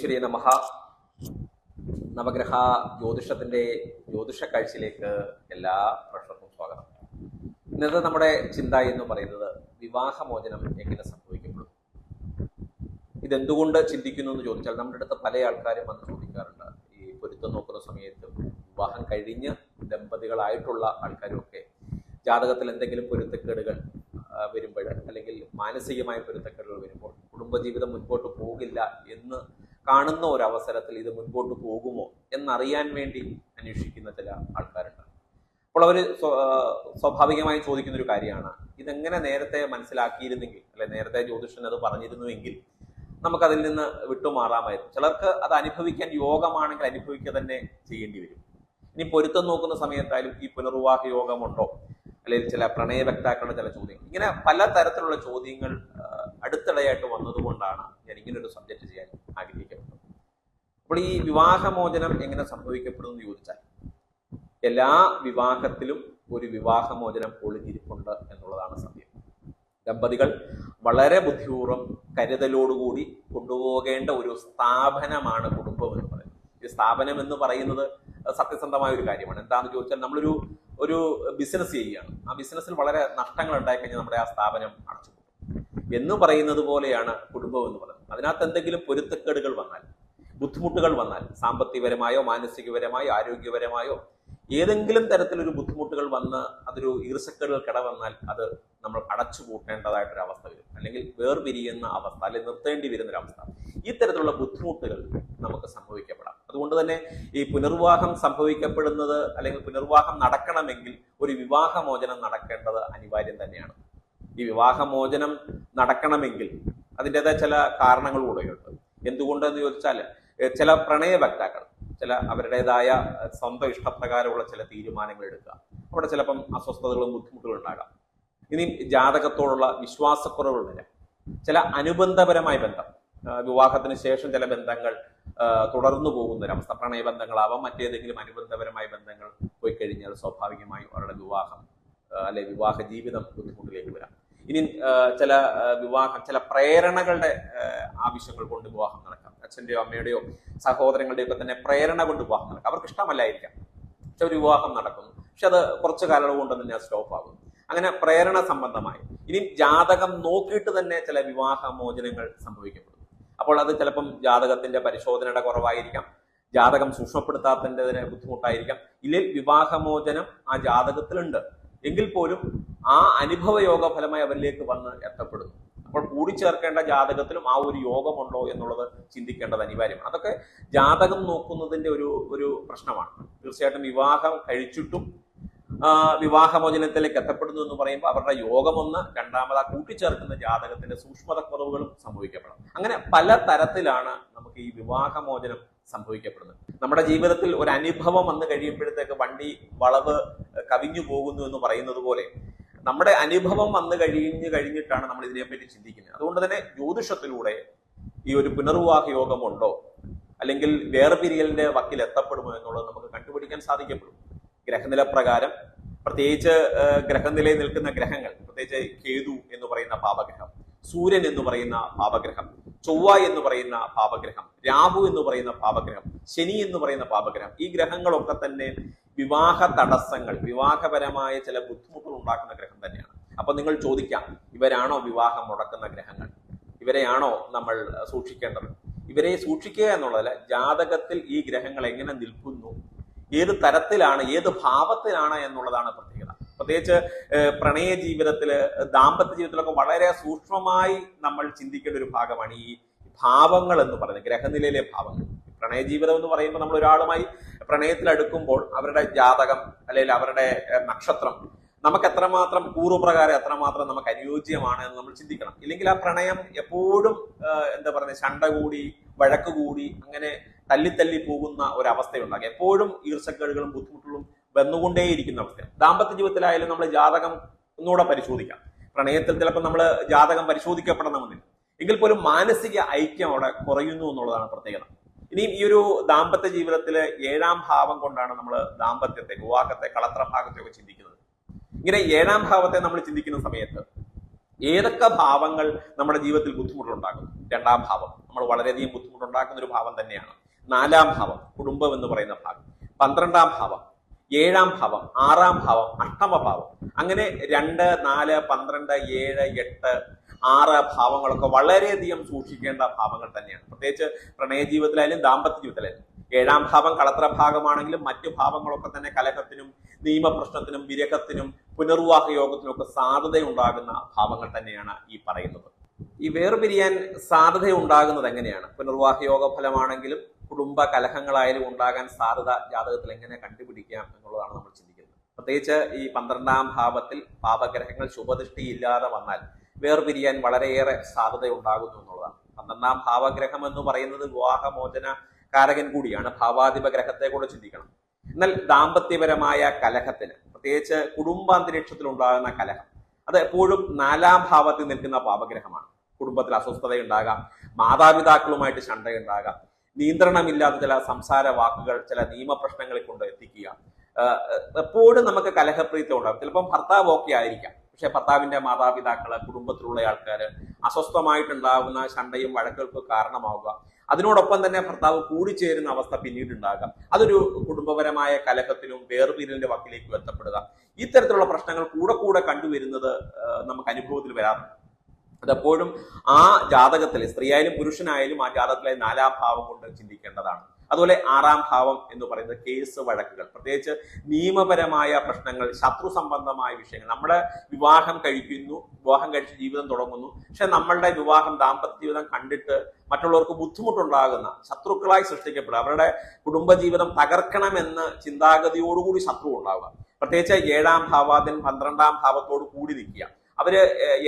പരമേശ്വരി നമഹ നവഗ്രഹ ജ്യോതിഷത്തിന്റെ ജ്യോതിഷ കാഴ്ചയിലേക്ക് എല്ലാ പ്രശ്നർക്കും സ്വാഗതം. ഇന്നത്തെ നമ്മുടെ ചിന്ത എന്ന് പറയുന്നത് വിവാഹമോചനം എങ്ങനെ സംഭവിക്കപ്പെടും ഇതെന്തുകൊണ്ട് ചിന്തിക്കുന്നു എന്ന് ചോദിച്ചാൽ നമ്മുടെ അടുത്ത് പല ആൾക്കാരും വന്ന് ചോദിക്കാറുണ്ട്. ഈ പൊരുത്തം നോക്കുന്ന സമയത്ത് വിവാഹം കഴിഞ്ഞ് ദമ്പതികളായിട്ടുള്ള ആൾക്കാരുമൊക്കെ ജാതകത്തിൽ എന്തെങ്കിലും പൊരുത്തക്കേടുകൾ വരുമ്പോൾ അല്ലെങ്കിൽ മാനസികമായ പൊരുത്തക്കേടുകൾ വരുമ്പോൾ കുടുംബജീവിതം മുൻപോട്ട് പോകില്ല എന്ന് കാണുന്ന ഒരു അവസരത്തിൽ ഇത് മുൻപോട്ട് പോകുമോ എന്നറിയാൻ വേണ്ടി അന്വേഷിക്കുന്ന ചില ആൾക്കാരുണ്ട്. അപ്പോൾ അവർ സ്വാഭാവികമായി ചോദിക്കുന്ന ഒരു കാര്യമാണ്. ഇതെങ്ങനെ നേരത്തെ മനസ്സിലാക്കിയിരുന്നെങ്കിൽ അല്ലെ നേരത്തെ ജ്യോതിഷൻ അത് പറഞ്ഞിരുന്നുവെങ്കിൽ നമുക്കതിൽ നിന്ന് വിട്ടുമാറാമായിരുന്നു. ചിലർക്ക് അത് അനുഭവിക്കാൻ യോഗമാണെങ്കിൽ അനുഭവിക്കുക തന്നെ ചെയ്യേണ്ടി വരും. ഇനി പൊരുത്തം നോക്കുന്ന സമയത്തായാലും ഈ പുനർവിവാഹ യോഗമുണ്ടോ? അല്ലെങ്കിൽ ചില പ്രണയ വ്യക്താക്കളുടെ ചില ചോദ്യങ്ങൾ. ഇങ്ങനെ പല തരത്തിലുള്ള ചോദ്യങ്ങൾ അടുത്തിടെയായിട്ട് വന്നതുകൊണ്ടാണ് ഞാൻ ഇങ്ങനെ ഒരു സബ്ജക്ട് ചെയ്യാൻ ആഗ്രഹിക്കുന്നത്. അപ്പോൾ ഈ വിവാഹമോചനം എങ്ങനെ സംഭവിക്കപ്പെടും എന്ന് ചോദിച്ചാൽ എല്ലാ വിവാഹത്തിലും ഒരു വിവാഹമോചനം ഒളിഞ്ഞിരിപ്പുണ്ട് എന്നുള്ളതാണ് സത്യം. ദമ്പതികൾ വളരെ ബുദ്ധിപൂർവം കരുതലോടുകൂടി കൊണ്ടുപോകേണ്ട ഒരു സ്ഥാപനമാണ് കുടുംബം എന്ന് പറയുന്നത്. ഈ സ്ഥാപനം എന്ന് പറയുന്നത് സത്യസന്ധമായ ഒരു കാര്യമാണ്. എന്താണെന്ന് ചോദിച്ചാൽ നമ്മളൊരു ഒരു ബിസിനസ് ചെയ്യുകയാണ്. ആ ബിസിനസ്സിൽ വളരെ നഷ്ടങ്ങൾ ഉണ്ടായിക്കഴിഞ്ഞാൽ നമ്മുടെ ആ സ്ഥാപനം അടച്ചു എന്ന് പറയുന്നത് പോലെയാണ് കുടുംബം എന്ന് പറയുന്നത്. അതിനകത്ത് എന്തെങ്കിലും പൊരുത്തക്കേടുകൾ വന്നാൽ ബുദ്ധിമുട്ടുകൾ വന്നാൽ സാമ്പത്തികപരമായോ മാനസികപരമായോ ആരോഗ്യപരമായോ ഏതെങ്കിലും തരത്തിലൊരു ബുദ്ധിമുട്ടുകൾ വന്ന് അതൊരു ഈർച്ചക്കേടുകൾ കിടവന്നാൽ അത് നമ്മൾ അടച്ചു പൂട്ടേണ്ടതായിട്ടൊരു അവസ്ഥ വരും. അല്ലെങ്കിൽ വേർപിരിയുന്ന അവസ്ഥ അല്ലെങ്കിൽ നിർത്തേണ്ടി വരുന്ന ഒരു അവസ്ഥ. ഈ തരത്തിലുള്ള ബുദ്ധിമുട്ടുകൾ നമുക്ക് സംഭവിക്കപ്പെടാം. അതുകൊണ്ട് തന്നെ ഈ പുനർവിവാഹം സംഭവിക്കപ്പെടുന്നത് അല്ലെങ്കിൽ പുനർവിവാഹം നടക്കണമെങ്കിൽ ഒരു വിവാഹമോചനം നടക്കേണ്ടത് അനിവാര്യം തന്നെയാണ്. ഈ വിവാഹമോചനം നടക്കണമെങ്കിൽ അതിന്റെതായ ചില കാരണങ്ങൾ കൂടെയുണ്ട്. എന്തുകൊണ്ടെന്ന് ചോദിച്ചാൽ ചില പ്രണയ വക്താക്കൾ ചില അവരുടേതായ സ്വന്തം ഇഷ്ടപ്രകാരമുള്ള ചില തീരുമാനങ്ങൾ എടുക്കുക. അവിടെ ചിലപ്പം അസ്വസ്ഥതകളും ബുദ്ധിമുട്ടുകളും ഉണ്ടാകാം. ഇനി ജാതകത്തോടുള്ള വിശ്വാസക്കുറവുകൾ വരാം. ചില അനുബന്ധപരമായ ബന്ധം വിവാഹത്തിന് ശേഷം ചില ബന്ധങ്ങൾ തുടർന്നു പോകുന്ന ഒരവസ്ഥ പ്രണയ ബന്ധങ്ങളാവാം മറ്റേതെങ്കിലും അനുബന്ധപരമായ ബന്ധങ്ങൾ പോയി കഴിഞ്ഞാൽ സ്വാഭാവികമായും അവരുടെ വിവാഹം അല്ലെ വിവാഹ ജീവിതം ബുദ്ധിമുട്ടിലേക്ക് വരാം. ഇനി ചില വിവാഹം ചില പ്രേരണകളുടെ ആവശ്യങ്ങൾ കൊണ്ട് വിവാഹം നടക്കാം. അച്ഛന്റെയോ അമ്മയുടെയോ സഹോദരങ്ങളുടെയോ ഒക്കെ തന്നെ പ്രേരണ കൊണ്ട് വിവാഹം നടക്കും. അവർക്ക് ഇഷ്ടമല്ലായിരിക്കാം. പക്ഷെ ഒരു വിവാഹം നടക്കുന്നു. പക്ഷെ അത് കുറച്ചു കാലം കൊണ്ട് തന്നെ സ്റ്റോപ്പ് ആകും. അങ്ങനെ പ്രേരണ സംബന്ധമായി. ഇനി ജാതകം നോക്കിയിട്ട് തന്നെ ചില വിവാഹ മോചനങ്ങൾ സംഭവിക്കപ്പെടും. അപ്പോൾ അത് ചിലപ്പം ജാതകത്തിന്റെ പരിശോധനയുടെ കുറവായിരിക്കാം. ജാതകം സൂക്ഷ്മപ്പെടുത്താത്തതിന് ബുദ്ധിമുട്ടായിരിക്കാം. ഇല്ലെങ്കിൽ വിവാഹമോചനം ആ ജാതകത്തിലുണ്ട്. എങ്കിൽ പോലും ആ അനുഭവ യോഗ ഫലമായി അവരിലേക്ക് വന്ന് എത്തപ്പെടുന്നു. അപ്പോൾ കൂടിച്ചേർക്കേണ്ട ജാതകത്തിലും ആ ഒരു യോഗമുണ്ടോ എന്നുള്ളത് ചിന്തിക്കേണ്ടത് അനിവാര്യമാണ് അതൊക്കെ ജാതകം നോക്കുന്നതിന്റെ ഒരു ഒരു പ്രശ്നമാണ്. തീർച്ചയായിട്ടും വിവാഹം കഴിച്ചിട്ടും വിവാഹമോചനത്തിലേക്ക് എത്തപ്പെടുന്നു എന്ന് പറയുമ്പോൾ അവരുടെ യോഗമൊന്ന് രണ്ടാമത് ആ കൂട്ടിച്ചേർക്കുന്ന ജാതകത്തിന്റെ സൂക്ഷ്മത കുറവുകളും സംഭവിക്കപ്പെടാം അങ്ങനെ പല തരത്തിലാണ് നമുക്ക് ഈ വിവാഹമോചനം സംഭവിക്കപ്പെടുന്നത്. നമ്മുടെ ജീവിതത്തിൽ ഒരു അനുഭവം വന്നു കഴിയുമ്പോഴത്തേക്ക് വണ്ടി വളവ് കവിഞ്ഞു പോകുന്നു എന്ന് പറയുന്നത് പോലെ നമ്മുടെ അനുഭവം വന്നു കഴിഞ്ഞ് കഴിഞ്ഞിട്ടാണ് നമ്മൾ ഇതിനെപ്പറ്റി ചിന്തിക്കുന്നത്. അതുകൊണ്ട് തന്നെ ജ്യോതിഷത്തിലൂടെ ഈ ഒരു പുനർവിവാഹ യോഗമുണ്ടോ? അല്ലെങ്കിൽ വേർപിരിയലിന്റെ വക്കിൽ എത്തപ്പെടുമോ എന്നുള്ളത് നമുക്ക് കണ്ടുപിടിക്കാൻ സാധിക്കപ്പെടും. ഗ്രഹനില പ്രകാരം പ്രത്യേകിച്ച് ഗ്രഹനിലയിൽ നിൽക്കുന്ന ഗ്രഹങ്ങൾ പ്രത്യേകിച്ച് കേതു എന്ന് പറയുന്ന പാപഗ്രഹം സൂര്യൻ എന്ന് പറയുന്ന പാപഗ്രഹം ചൊവ്വ എന്ന് പറയുന്ന പാപഗ്രഹം രാഹു എന്ന് പറയുന്ന പാപഗ്രഹം ശനി എന്ന് പറയുന്ന പാപഗ്രഹം ഈ ഗ്രഹങ്ങളൊക്കെ തന്നെ വിവാഹ തടസ്സങ്ങൾ വിവാഹപരമായ ചില ബുദ്ധിമുട്ടുകൾ ഉണ്ടാക്കുന്ന ഗ്രഹം തന്നെയാണ്. അപ്പൊ നിങ്ങൾ ചോദിക്കാം ഇവരാണോ വിവാഹം മുടക്കുന്ന ഗ്രഹങ്ങൾ? ഇവരെയാണോ നമ്മൾ സൂക്ഷിക്കേണ്ടത്? ഇവരെ സൂക്ഷിക്കുക എന്നുള്ളതല്ല ജാതകത്തിൽ ഈ ഗ്രഹങ്ങൾ എങ്ങനെ നിൽക്കുന്നു ഏത് തരത്തിലാണ് ഏത് ഭാവത്തിലാണ് എന്നുള്ളതാണ് പ്രത്യേകത. പ്രത്യേകിച്ച് പ്രണയ ജീവിതത്തിൽ ദാമ്പത്യ ജീവിതത്തിലൊക്കെ വളരെ സൂക്ഷ്മമായി നമ്മൾ ചിന്തിക്കേണ്ട ഒരു ഭാഗമാണ് ഈ ഭാവങ്ങൾ എന്ന് പറയുന്നത് ഗ്രഹനിലയിലെ ഭാവങ്ങൾ. പ്രണയ ജീവിതം എന്ന് പറയുമ്പോൾ നമ്മൾ ഒരാളുമായി പ്രണയത്തിൽ അടുക്കുമ്പോൾ അവരുടെ ജാതകം അല്ലെങ്കിൽ അവരുടെ നക്ഷത്രം നമുക്ക് എത്രമാത്രം കൂറുപ്രകാരം എത്രമാത്രം നമുക്ക് അനുയോജ്യമാണ് എന്ന് നമ്മൾ ചിന്തിക്കണം. ഇല്ലെങ്കിൽ ആ പ്രണയം എപ്പോഴും എന്താ പറയുക ശണ്ട കൂടി വഴക്ക് കൂടി അങ്ങനെ തല്ലിത്തല്ലി തല്ലി പോകുന്ന ഒരവസ്ഥയുണ്ടാകും. എപ്പോഴും ഈർച്ചക്കേടുകളും ബുദ്ധിമുട്ടുകളും വന്നുകൊണ്ടേയിരിക്കുന്ന അവസ്ഥ. ദാമ്പത്യ ജീവിതത്തിലായാലും നമ്മൾ ജാതകം ഒന്നുകൂടെ പരിശോധിക്കാം. പ്രണയത്തിൽ ചിലപ്പോൾ നമ്മൾ ജാതകം പരിശോധിക്കപ്പെടണമെന്നില്ല എങ്കിൽ പോലും മാനസിക ഐക്യം അവിടെ കുറയുന്നു എന്നുള്ളതാണ് പ്രത്യേകത. ഇനിയും ഈ ഒരു ദാമ്പത്യ ജീവിതത്തിലെ ഏഴാം ഭാവം കൊണ്ടാണ് നമ്മൾ ദാമ്പത്യത്തെ വിവാഹത്തെ കളത്ര ഭാഗത്തെ ഒക്കെ ചിന്തിക്കുന്നത്. ഇങ്ങനെ ഏഴാം ഭാവത്തെ നമ്മൾ ചിന്തിക്കുന്ന സമയത്ത് ഏതൊക്കെ ഭാവങ്ങൾ നമ്മുടെ ജീവിതത്തിൽ ബുദ്ധിമുട്ടുണ്ടാക്കും? രണ്ടാം ഭാവം. നമ്മൾ വളരെയധികം ബുദ്ധിമുട്ടുണ്ടാക്കുന്ന ഒരു ഭാവം തന്നെയാണ്. നാലാം ഭാവം കുടുംബം എന്ന് പറയുന്ന ഭാഗം. പന്ത്രണ്ടാം ഭാവം ഏഴാം ഭാവം ആറാം ഭാവം അഷ്ടമ ഭാവം. അങ്ങനെ രണ്ട് നാല് പന്ത്രണ്ട് ഏഴ് എട്ട് ആറ് ഭാവങ്ങളൊക്കെ വളരെയധികം സൂക്ഷിക്കേണ്ട ഭാവങ്ങൾ തന്നെയാണ്. പ്രത്യേകിച്ച് പ്രണയ ജീവിതത്തിലായാലും ദാമ്പത്യ ജീവിതത്തിലായാലും ഏഴാം ഭാവം കളത്ര ഭാഗമാണെങ്കിലും മറ്റു ഭാവങ്ങളൊക്കെ തന്നെ കലഹത്തിനും നിയമപ്രശ്നത്തിനും വിരഹത്തിനും പുനർവാഹ യോഗത്തിനും ഒക്കെ സാധ്യതയുണ്ടാകുന്ന ഭാവങ്ങൾ തന്നെയാണ് ഈ പറയുന്നത്. ഈ വേർപിരിയാൻ സാധ്യത ഉണ്ടാകുന്നത് എങ്ങനെയാണ്? പുനർവാഹ യോഗ ഫലമാണെങ്കിലും കുടുംബ കലഹങ്ങളായാലും ഉണ്ടാകാൻ സാധ്യത ജാതകത്തിൽ എങ്ങനെ കണ്ടുപിടിക്കാം എന്നുള്ളതാണ് നമ്മൾ ചിന്തിക്കുന്നത്. പ്രത്യേകിച്ച് ഈ പന്ത്രണ്ടാം ഭാവത്തിൽ പാപഗ്രഹങ്ങൾ ശുഭദൃഷ്ടി ഇല്ലാതെ വന്നാൽ വേർപിരിയാൻ വളരെയേറെ സാധ്യത ഉണ്ടാകുന്നു എന്നുള്ളതാണ്. പന്ത്രണ്ടാം ഭാവഗ്രഹം എന്ന് പറയുന്നത് വിവാഹമോചന കാരകൻ കൂടിയാണ്. ഭാവാധിപ ഗ്രഹത്തെ കൂടെ ചിന്തിക്കണം. എന്നാൽ ദാമ്പത്യപരമായ കലഹത്തിന് പ്രത്യേകിച്ച് കുടുംബാന്തരീക്ഷത്തിൽ ഉണ്ടാകുന്ന കലഹം അത് എപ്പോഴും നാലാം ഭാവത്തിൽ നിൽക്കുന്ന പാപഗ്രഹമാണ്. കുടുംബത്തിൽ അസ്വസ്ഥതയുണ്ടാകാം മാതാപിതാക്കളുമായിട്ട് ശണ്ടയുണ്ടാകാം നിയന്ത്രണമില്ലാത്ത ചില സംസാര വാക്കുകൾ ചില നിയമപ്രശ്നങ്ങളിൽ കൊണ്ട് എത്തിക്കുക. എപ്പോഴും നമുക്ക് കലഹപ്രീതി ഉണ്ടാകും. ചിലപ്പം ഭർത്താവ് ഓക്കെ ആയിരിക്കാം. പക്ഷെ ഭർത്താവിന്റെ മാതാപിതാക്കൾ കുടുംബത്തിലുള്ള ആൾക്കാർ അസ്വസ്ഥമായിട്ടുണ്ടാകുന്ന ശണ്ടയും വഴക്കുകൾക്ക് കാരണമാവുക. അതിനോടൊപ്പം തന്നെ ഭർത്താവ് കൂടിച്ചേരുന്ന അവസ്ഥ പിന്നീട് ഉണ്ടാകാം അതൊരു കുടുംബപരമായ കലഹത്തിനും വേർപിരിലിന്റെ വക്കിലേക്ക് എത്തപ്പെടുക. ഇത്തരത്തിലുള്ള പ്രശ്നങ്ങൾ കൂടെ കൂടെ കണ്ടുവരുന്നത് നമുക്ക് അനുഭവത്തിൽ വരാറുണ്ട്. അതെപ്പോഴും ആ ജാതകത്തിൽ സ്ത്രീയായാലും പുരുഷനായാലും ആ ജാതകത്തിലെ നാലാം ഭാവം കൊണ്ട് ചിന്തിക്കേണ്ടതാണ്. അതുപോലെ ആറാം ഭാവം എന്ന് പറയുന്നത് കേസ് വഴക്കുകൾ. പ്രത്യേകിച്ച് നിയമപരമായ പ്രശ്നങ്ങൾ ശത്രു സംബന്ധമായ വിഷയങ്ങൾ. നമ്മുടെ വിവാഹം കഴിക്കുന്നു വിവാഹം കഴിച്ച് ജീവിതം തുടങ്ങുന്നു. പക്ഷെ നമ്മളുടെ വിവാഹം ദാമ്പത്യ ജീവിതം കണ്ടിട്ട് മറ്റുള്ളവർക്ക് ബുദ്ധിമുട്ടുണ്ടാകുന്ന ശത്രുക്കളായി സൃഷ്ടിക്കപ്പെടുക അവരുടെ കുടുംബജീവിതം തകർക്കണമെന്ന് ചിന്താഗതിയോടുകൂടി ശത്രു ഉണ്ടാവുക പ്രത്യേകിച്ച് ഏഴാം ഭാവാദിൻ പന്ത്രണ്ടാം ഭാവത്തോട് കൂടി നിൽക്കുക. അവർ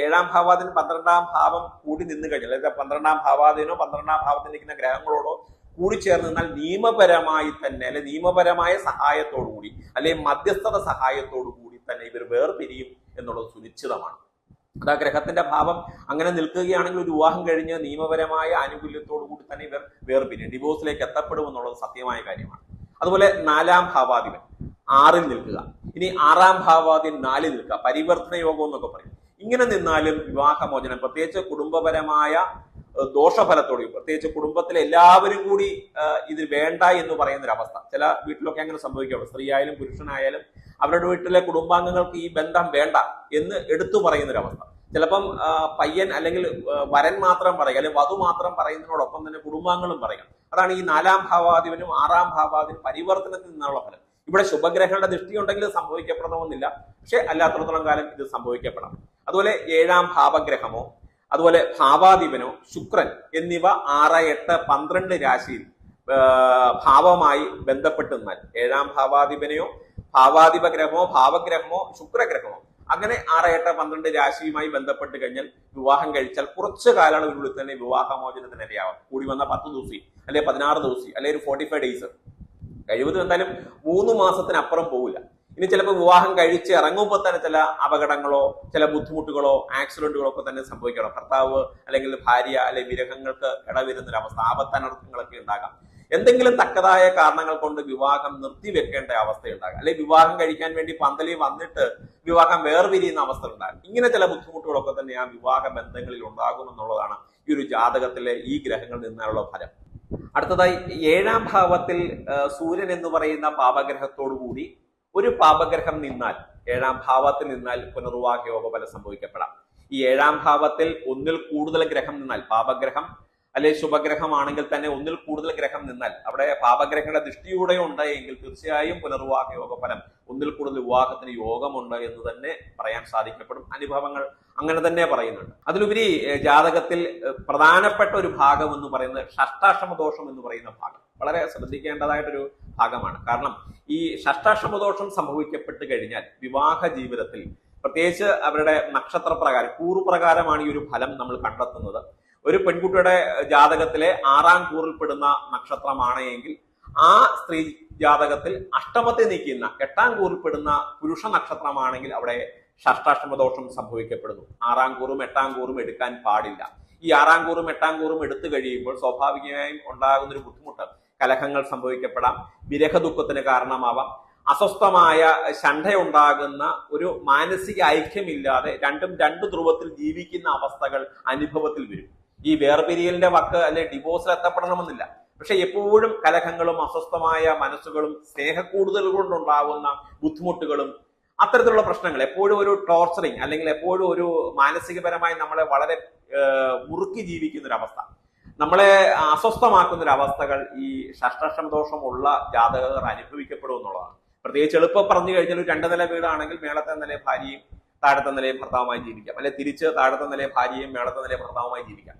ഏഴാം ഭാവാദിന് പന്ത്രണ്ടാം ഭാവം കൂടി നിന്ന് കഴിഞ്ഞാൽ അതായത് പന്ത്രണ്ടാം ഭാവാദിനോ പന്ത്രണ്ടാം ഭാവത്തിൽ നിൽക്കുന്ന ഗ്രഹങ്ങളോടോ കൂടി ചേർന്ന് നിന്നാൽ നിയമപരമായി തന്നെ അല്ലെ നിയമപരമായ സഹായത്തോടു കൂടി അല്ലെങ്കിൽ മധ്യസ്ഥത സഹായത്തോടു കൂടി തന്നെ ഇവർ വേർപിരിയും എന്നുള്ളത് സുനിശ്ചിതമാണ്. അത് ആ ഗ്രഹത്തിന്റെ ഭാവം അങ്ങനെ നിൽക്കുകയാണെങ്കിൽ ഒരു വിവാഹം കഴിഞ്ഞ് നിയമപരമായ ആനുകൂല്യത്തോടു കൂടി തന്നെ ഇവർ വേർപിരിയും. ഡിവോഴ്സിലേക്ക് എത്തപ്പെടും എന്നുള്ളത് സത്യമായ കാര്യമാണ്. അതുപോലെ നാലാം ഭാവാധിപൻ ആറിൽ നിൽക്കുക. ഇനി ആറാം ഭാവാദിൻ നാലിൽ നിൽക്കുക. പരിവർത്തന യോഗം എന്നൊക്കെ പറയും. ഇങ്ങനെ നിന്നാലും വിവാഹമോചനം പ്രത്യേകിച്ച് കുടുംബപരമായ ദോഷഫലത്തോടെ പ്രത്യേകിച്ച് കുടുംബത്തിലെ എല്ലാവരും കൂടി ഇത് വേണ്ട എന്ന് പറയുന്ന ഒരു അവസ്ഥ ചില വീട്ടിലൊക്കെ അങ്ങനെ സംഭവിക്കാറുണ്ട്. സ്ത്രീ ആയാലും പുരുഷനായാലും അവരുടെ വീട്ടിലെ കുടുംബാംഗങ്ങൾക്ക് ഈ ബന്ധം വേണ്ട എന്ന് എടുത്തു പറയുന്ന ഒരു അവസ്ഥ ചിലപ്പം പയ്യൻ അല്ലെങ്കിൽ വരൻ മാത്രം പറയുക അല്ലെങ്കിൽ വധു മാത്രം പറയുന്നതിനോടൊപ്പം തന്നെ കുടുംബാംഗങ്ങളും പറയുക അതാണ് ഈ നാലാം ഭാവാധിപനും ആറാം ഭാവാധിപനും പരിവർത്തനത്തിൽ നിന്നുള്ള ഫലം. ഇവിടെ ശുഭഗ്രഹങ്ങളുടെ ദൃഷ്ടി ഉണ്ടെങ്കിൽ സംഭവിക്കപ്പെടണമെന്നില്ല. പക്ഷെ അല്ലാത്തടത്തോളം കാലം ഇത് സംഭവിക്കപ്പെടാം അതുപോലെ ഏഴാം ഭാവഗ്രഹമോ അതുപോലെ ഭാവാധിപനോ ശുക്രൻ എന്നിവ ആറ് എട്ട് പന്ത്രണ്ട് രാശിയിൽ ഭാവമായി ബന്ധപ്പെട്ട് നിന്നാൽ ഏഴാം ഭാവാധിപനെയോ ഭാവാധിപ ഗ്രഹമോ ഭാവഗ്രഹമോ ശുക്രഗ്രഹമോ അങ്ങനെ ആറ് എട്ട് പന്ത്രണ്ട് രാശിയുമായി ബന്ധപ്പെട്ട് കഴിഞ്ഞാൽ വിവാഹം കഴിച്ചാൽ കുറച്ച് കാലയളവിനുള്ളിൽ തന്നെ വിവാഹമോചനത്തിന് ഇരയാവാം. കൂടി വന്ന പത്ത് ദിവസം അല്ലെങ്കിൽ പതിനാറ് ദിവസം അല്ലെങ്കിൽ ഒരു ഫോർട്ടി ഫൈവ് ഡേയ്സ് കഴിവതും എന്തായാലും മൂന്ന് മാസത്തിനപ്പുറം പോവില്ല. ഇനി ചിലപ്പോൾ വിവാഹം കഴിച്ച് ഇറങ്ങുമ്പോൾ തന്നെ ചില അപകടങ്ങളോ ചില ബുദ്ധിമുട്ടുകളോ ആക്സിഡന്റുകളോ ഒക്കെ തന്നെ സംഭവിക്കണം. ഭർത്താവ് അല്ലെങ്കിൽ ഭാര്യ അല്ലെങ്കിൽ വിരഹങ്ങൾക്ക് ഇടവരുന്നൊരവസ്ഥ ആപത്തനർത്ഥങ്ങളൊക്കെ ഉണ്ടാകാം. എന്തെങ്കിലും തക്കതായ കാരണങ്ങൾ കൊണ്ട് വിവാഹം നിർത്തിവെക്കേണ്ട അവസ്ഥ അവസ്ഥയുണ്ടാകാം അല്ലെങ്കിൽ വിവാഹം കഴിക്കാൻ വേണ്ടി പന്തലി വന്നിട്ട് വിവാഹം വേർപിരിയുന്ന അവസ്ഥ ഉണ്ടാകും. ഇങ്ങനെ ചില ബുദ്ധിമുട്ടുകളൊക്കെ തന്നെ ആ വിവാഹ ബന്ധങ്ങളിൽ ഉണ്ടാകും എന്നുള്ളതാണ് ഈ ഒരു ജാതകത്തിലെ ഈ ഗ്രഹങ്ങളിൽ നിന്നുള്ള ഫലം. അടുത്തതായി ഏഴാം ഭാവത്തിൽ സൂര്യൻ എന്ന് പറയുന്ന പാപഗ്രഹത്തോടു കൂടി ഒരു പാപഗ്രഹം നിന്നാൽ ഏഴാം ഭാവത്തിൽ നിന്നാൽ പുനർവാഹ യോഗഫലം സംഭവിക്കപ്പെടാം. ഈ ഏഴാം ഭാവത്തിൽ ഒന്നിൽ കൂടുതൽ ഗ്രഹം നിന്നാൽ പാപഗ്രഹം അല്ലെ ശുഭഗ്രഹമാണെങ്കിൽ തന്നെ ഒന്നിൽ കൂടുതൽ ഗ്രഹം നിന്നാൽ അവിടെ പാപഗ്രഹങ്ങളുടെ ദൃഷ്ടിയൂടെ ഉണ്ട് എങ്കിൽ തീർച്ചയായും പുനർവാഹ യോഗഫലം ഒന്നിൽ കൂടുതൽ വിവാഹത്തിന് യോഗമുണ്ട് എന്ന് തന്നെ പറയാൻ സാധിക്കപ്പെടും. അനുഭവങ്ങൾ അങ്ങനെ തന്നെ പറയുന്നുണ്ട്. അതിലുപരി ജാതകത്തിൽ പ്രധാനപ്പെട്ട ഒരു ഭാഗം എന്ന് പറയുന്നത് ഷഷ്ടാഷ്ടമ ദോഷം എന്ന് പറയുന്ന ഭാഗം. വളരെ ശ്രദ്ധിക്കേണ്ടതായിട്ടൊരു ഭാഗമാണ്. കാരണം ഈ ഷഷ്ടാഷ്ടമ ദോഷം സംഭവിക്കപ്പെട്ട് കഴിഞ്ഞാൽ വിവാഹ ജീവിതത്തിൽ പ്രത്യേകിച്ച് അവരുടെ നക്ഷത്രപ്രകാരം കൂറുപ്രകാരമാണ് ഈ ഒരു ഫലം നമ്മൾ കണ്ടെത്തുന്നത്. ഒരു പെൺകുട്ടിയുടെ ജാതകത്തിലെ ആറാം കൂറിൽപ്പെടുന്ന നക്ഷത്രമാണ് എങ്കിൽ ആ സ്ത്രീ ജാതകത്തിൽ അഷ്ടമത്തെ നീക്കുന്ന എട്ടാം കൂറിൽപ്പെടുന്ന പുരുഷ നക്ഷത്രമാണെങ്കിൽ അവിടെ ഷഷ്ടാഷ്ടമദോഷം സംഭവിക്കപ്പെടുന്നു. ആറാം കൂറും എട്ടാം കൂറും എടുക്കാൻ പാടില്ല. ഈ ആറാം കൂറും എട്ടാം കൂറും എടുത്തു കഴിയുമ്പോൾ സ്വാഭാവികമായും ഉണ്ടാകുന്ന ഒരു ബുദ്ധിമുട്ട് കലഹങ്ങൾ സംഭവിക്കപ്പെടാം വിരഹ ദുഃഖത്തിന് കാരണമാവാം. അസ്വസ്ഥമായ ശണ്ഠയുണ്ടാകുന്ന ഒരു മാനസിക ഐക്യമില്ലാതെ രണ്ടും രണ്ട് ധ്രുവത്തിൽ ജീവിക്കുന്ന അവസ്ഥകൾ അനുഭവത്തിൽ വരും. ഈ വേർപിരിയലിന്റെ വക്ക് അല്ലെ ഡിവോഴ്സിൽ എത്തപ്പെടണമെന്നില്ല. പക്ഷെ എപ്പോഴും കലഹങ്ങളും അസ്വസ്ഥമായ മനസ്സുകളും സ്നേഹക്കൂടുതൽ കൊണ്ടുണ്ടാകുന്ന ബുദ്ധിമുട്ടുകളും അത്തരത്തിലുള്ള പ്രശ്നങ്ങൾ എപ്പോഴും ഒരു ടോർച്ചറിങ് അല്ലെങ്കിൽ എപ്പോഴും ഒരു മാനസികപരമായി നമ്മളെ വളരെ മുറുക്കി ജീവിക്കുന്ന ഒരു അവസ്ഥ. നമ്മളെ അസ്വസ്ഥമാക്കുന്ന ഒരു അവസ്ഥകൾ ഈ ഷഷ്ടമദോഷമുള്ള ജാതകർ അനുഭവിക്കപ്പെടും എന്നുള്ളതാണ്. പ്രത്യേകിച്ച് എളുപ്പം പറഞ്ഞു കഴിഞ്ഞാൽ ഒരു രണ്ട് നില വീടാണെങ്കിൽ മേളത്തെ നില ഭാര്യയും താഴത്തെ നിലയും ഭർത്താവുമായി ജീവിക്കാം. അല്ലെ തിരിച്ച് താഴത്തെ നില ഭാര്യയും മേളത്തെ നില ഭർത്താവുമായി ജീവിക്കാം.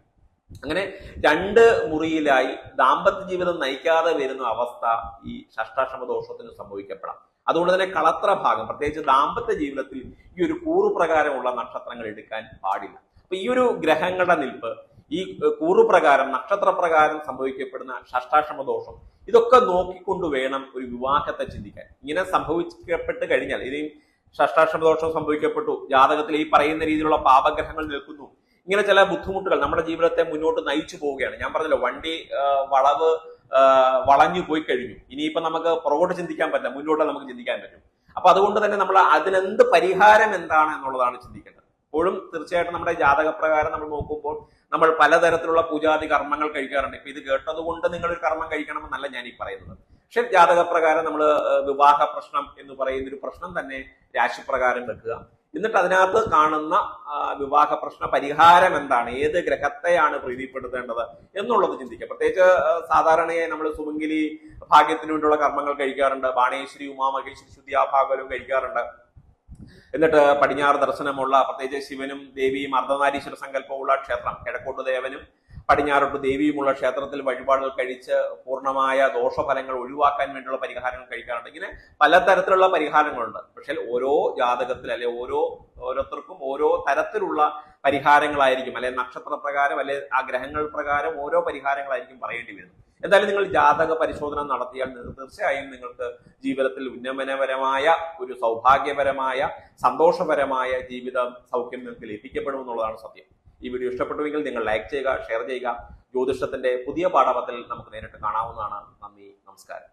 അങ്ങനെ രണ്ട് മുറിയിലായി ദാമ്പത്യ ജീവിതം നയിക്കാതെ വരുന്ന അവസ്ഥ ഈ ഷഷ്ടാശ്രമ ദോഷത്തിന് സംഭവിക്കപ്പെടാം. അതുകൊണ്ട് തന്നെ കളത്ര ഭാഗം പ്രത്യേകിച്ച് ദാമ്പത്യ ജീവിതത്തിൽ ഈ ഒരു കൂറുപ്രകാരമുള്ള നക്ഷത്രങ്ങൾ എടുക്കാൻ പാടില്ല. അപ്പൊ ഈ ഒരു ഗ്രഹങ്ങളുടെ നിൽപ്പ് ഈ കൂറുപ്രകാരം നക്ഷത്രപ്രകാരം സംഭവിക്കപ്പെടുന്ന ഷഷ്ടാക്ഷമ ദോഷം ഇതൊക്കെ നോക്കിക്കൊണ്ട് വേണം ഒരു വിവാഹത്തെ ചിന്തിക്കാൻ. ഇങ്ങനെ സംഭവിക്കപ്പെട്ട് കഴിഞ്ഞാൽ ഇനിയും ഷഷ്ടാക്ഷമ ദോഷം സംഭവിക്കപ്പെട്ടു ജാതകത്തിൽ ഈ പറയുന്ന രീതിയിലുള്ള പാപഗ്രഹങ്ങൾ നിൽക്കുന്നു ഇങ്ങനെ ചില ബുദ്ധിമുട്ടുകൾ നമ്മുടെ ജീവിതത്തെ മുന്നോട്ട് നയിച്ചു പോവുകയാണ്. ഞാൻ പറഞ്ഞല്ലോ വണ്ടി വളവ് വളഞ്ഞു പോയി കഴിഞ്ഞു. ഇനിയിപ്പോ നമുക്ക് പുറകോട്ട് ചിന്തിക്കാൻ പറ്റില്ല മുന്നോട്ട് നമുക്ക് ചിന്തിക്കാൻ പറ്റും. അപ്പൊ അതുകൊണ്ട് തന്നെ നമ്മൾ അതിനെന്ത് പരിഹാരം എന്താണ് എന്നുള്ളതാണ് ചിന്തിക്കേണ്ടത്. എപ്പോഴും തീർച്ചയായിട്ടും നമ്മുടെ ജാതകപ്രകാരം നമ്മൾ നോക്കുമ്പോൾ നമ്മൾ പലതരത്തിലുള്ള പൂജാതി കർമ്മങ്ങൾ കഴിക്കാറുണ്ട്. ഇപ്പൊ ഇത് കേട്ടത് കൊണ്ട് നിങ്ങൾ ഒരു കർമ്മം കഴിക്കണമെന്നല്ല ഞാൻ ഈ പറയുന്നത്. പക്ഷെ ജാതകപ്രകാരം നമ്മൾ വിവാഹ പ്രശ്നം എന്ന് പറയുന്ന ഒരു പ്രശ്നം തന്നെ രാശിപ്രകാരം വെക്കുക. എന്നിട്ട് അതിനകത്ത് കാണുന്ന വിവാഹ പ്രശ്ന പരിഹാരം എന്താണ്? ഏത് ഗ്രഹത്തെയാണ് പ്രീതിപ്പെടുത്തേണ്ടത് എന്നുള്ളത് ചിന്തിക്കുക. പ്രത്യേകിച്ച് സാധാരണയായി നമ്മൾ സുമംഗിലി ഭാഗ്യത്തിന് വേണ്ടിയുള്ള കർമ്മങ്ങൾ കഴിക്കാറുണ്ട്. ബാണേശ്വരി ഉമാമഹേശ്വരി ശുദ്ധിയാഭാഗവലും കഴിക്കാറുണ്ട്. എന്നിട്ട് പടിഞ്ഞാറ് ദർശനമുള്ള പ്രത്യേകിച്ച് ശിവനും ദേവിയും അർദ്ധനാരീശ്വര സങ്കല്പമുള്ള ക്ഷേത്രം കിഴക്കോട്ട് ദേവനും പടിഞ്ഞാറോട്ട് ദേവിയുമുള്ള ക്ഷേത്രത്തിൽ വഴിപാടുകൾ കഴിച്ച് പൂർണമായ ദോഷഫലങ്ങൾ ഒഴിവാക്കാൻ വേണ്ടിയുള്ള പരിഹാരങ്ങൾ കഴിക്കാറുണ്ട്. ഇങ്ങനെ പലതരത്തിലുള്ള പരിഹാരങ്ങളുണ്ട്. പക്ഷേ ഓരോ ജാതകത്തിൽ അല്ലെ ഓരോ ഓരോരുത്തർക്കും ഓരോ തരത്തിലുള്ള പരിഹാരങ്ങളായിരിക്കും. അല്ലെ നക്ഷത്ര പ്രകാരം അല്ലെ ആ ഗ്രഹങ്ങൾ പ്രകാരം ഓരോ പരിഹാരങ്ങളായിരിക്കും പറയേണ്ടി വരുന്നത്. എന്തായാലും നിങ്ങൾ ജാതക പരിശോധന നടത്തിയാൽ തീർച്ചയായും നിങ്ങൾക്ക് ജീവിതത്തിൽ ഉന്നമനപരമായ ഒരു സൗഭാഗ്യപരമായ സന്തോഷപരമായ ജീവിത സൗഖ്യം നിങ്ങൾക്ക് ലഭിക്കപ്പെടുമെന്നുള്ളതാണ് സത്യം. ഈ വീഡിയോ ഇഷ്ടപ്പെട്ടുവെങ്കിൽ നിങ്ങൾ ലൈക്ക് ചെയ്യുക ഷെയർ ചെയ്യുക. ജ്യോതിഷത്തിന്റെ പുതിയ പാഠപത്തിൽ നമുക്ക് നേരിട്ട് കാണാവുന്നതാണ്. നന്ദി നമസ്കാരം.